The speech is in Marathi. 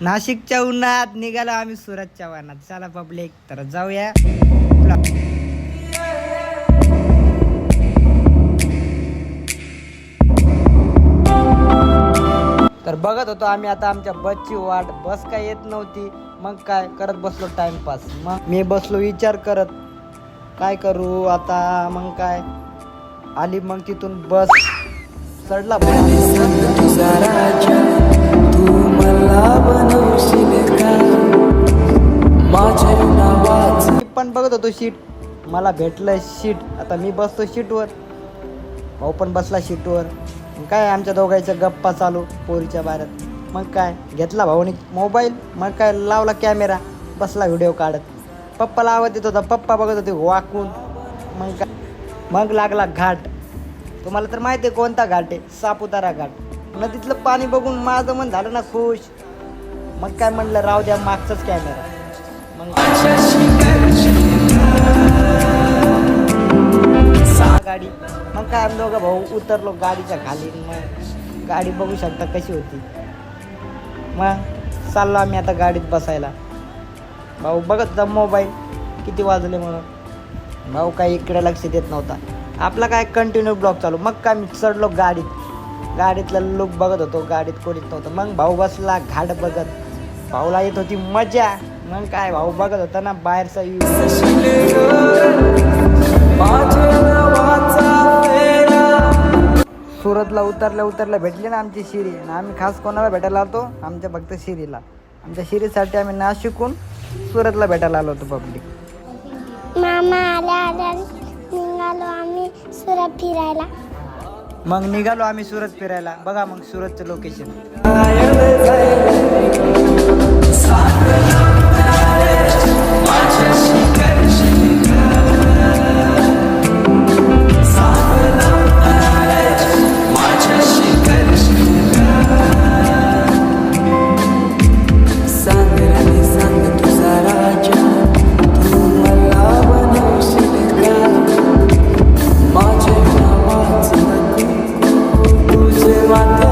नाशिकच्या उन्हात निघालो आम्ही सुरतच्या वनात चला पब्लिक तर जाऊया. तर बघत होतो आम्ही आता आमच्या बसची वाट. बस काय येत नव्हती. मग काय? करत बसलो टाइमपास मग मी बसलो विचार करत. काय करू आता? मग काय? आली मग तिथून बस. चढला पण बघत होतो शीट. मला भेटलं शीट. आता मी बसतो शीटवर. भाऊ पण बसला शीटवर. काय आमच्या दोघांच्या गप्पा चालू पोरीच्या बाहेर मग काय? घेतला भाऊनी मोबाईल. मग काय लावला कॅमेरा. बसला व्हिडिओ काढत. पप्पा लावत येत होता. पप्पा बघत होते वाकून. मग काय? मग लागला घाट. तुम्हाला तर माहिती आहे कोणता घाट आहे? सापुतारा घाट. नदीतलं पाणी बघून माझं मन झालं ना खुश. मग काय म्हणलं राहू द्या मागचाच कॅमेरा मग सहा गाडी. मग काय आम्ही दोघं भाऊ उतरलो गाडीच्या खाली. मग गाडी बघू शकता कशी होती. मग चाललो आम्ही आता गाडीत बसायला. भाऊ बघत जा मोबाईल किती वाजले म्हणून. भाऊ काही इकडे लक्ष देत नव्हता. आपला काय कंटिन्यू ब्लॉक चालू. मग काय मी चढलो गाडीत. गाडीतला लुक बघत होतो गाडीत कोणीच नव्हतं. मग भाऊ बसला घाट बघत. भाऊला येत होती मजा. मग काय भाऊ बघत होता ना बाहेरचा व्ह्यू सुरतला उतरल्या उतरल्या भेटली ना आमची शिरी. आणि आम्ही खास कोणाला भेटायला आलो आमच्या फक्त शिरीला. आमच्या शिरीसाठी आम्ही नाशिकहून सुरतला भेटायला आलो होतो पब्लिक मामा आल्या आल्या. निघालो आम्ही सुरत फिरायला. मग निघालो आम्ही सुरत फिरायला. बघा मग सुरतचं लोकेशन one